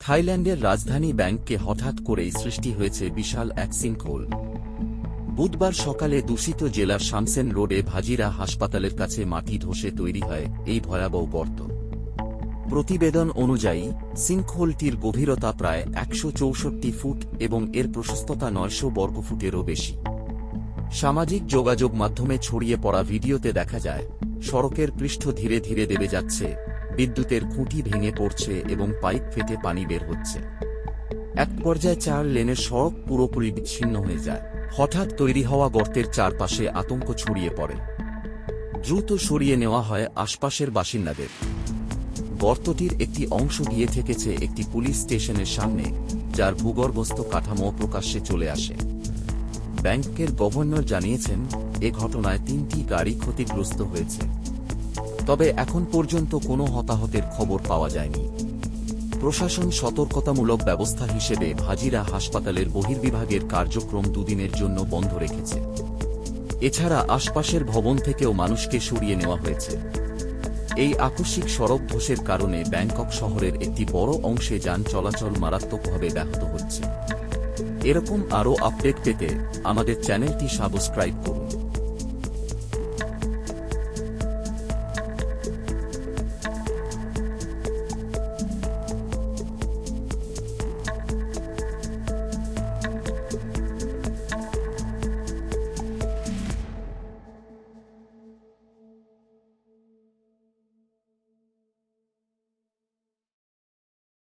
থাইল্যান্ডের রাজধানী ব্যাংককে হঠাৎ করেই সৃষ্টি হয়েছে বিশাল এক সিঙ্কহোল। বুধবার সকালে দূষিত জেলার শামসেন রোডে ভাজিরা হাসপাতালের কাছে মাটি ধসে তৈরি হয় এই ভয়াবহ গর্ত। প্রতিবেদন অনুযায়ী, সিঙ্কহোলটির গভীরতা প্রায় একশো চৌষট্টি ফুট এবং এর প্রশস্ততা নয়শো বর্গফুটেরও বেশি। সামাজিক যোগাযোগ মাধ্যমে ছড়িয়ে পড়া ভিডিওতে দেখা যায়, সড়কের পৃষ্ঠ ধীরে ধীরে দেবে যাচ্ছে বিদ্যুতের খুঁটি ভেঙে পড়ছে এবং পাইপ ফেটে পানি বের হচ্ছে। এক পর্যায়ে চার লেনের সড়ক পুরোপুরি বিচ্ছিন্ন হয়ে যায়। হঠাৎ তৈরি হওয়া গর্তের চারপাশে আতঙ্ক ছড়িয়ে পড়ে। দ্রুত সরিয়ে নেওয়া হয় আশপাশের বাসিন্দাদের। গর্তটির একটি অংশ গিয়ে থেকেছে একটি পুলিশ স্টেশনের সামনে, যার ভূগর্ভস্থ কাঠামো প্রকাশ্যে চলে আসে। ব্যাংকের গভর্নর জানিয়েছেন, এ ঘটনায় তিনটি গাড়ি ক্ষতিগ্রস্ত হয়েছে। তবে এখন পর্যন্ত কোনো হতাহতের খবর পাওয়া যায়নি। প্রশাসন সতর্কতামূলক ব্যবস্থা হিসেবে ভাজিরা হাসপাতালের বহির্বিভাগের কার্যক্রম দুদিনের জন্য বন্ধ রেখেছে। এছাড়া আশপাশের ভবন থেকেও মানুষকে সরিয়ে নেওয়া হয়েছে। এই আকস্মিক সড়ক ধসের কারণে ব্যাংকক শহরের একটি বড় অংশে যান চলাচল মারাত্মকভাবে ব্যাহত হচ্ছে। এরকম আরও আপডেট পেতে আমাদের চ্যানেলটি সাবস্ক্রাইব করুন।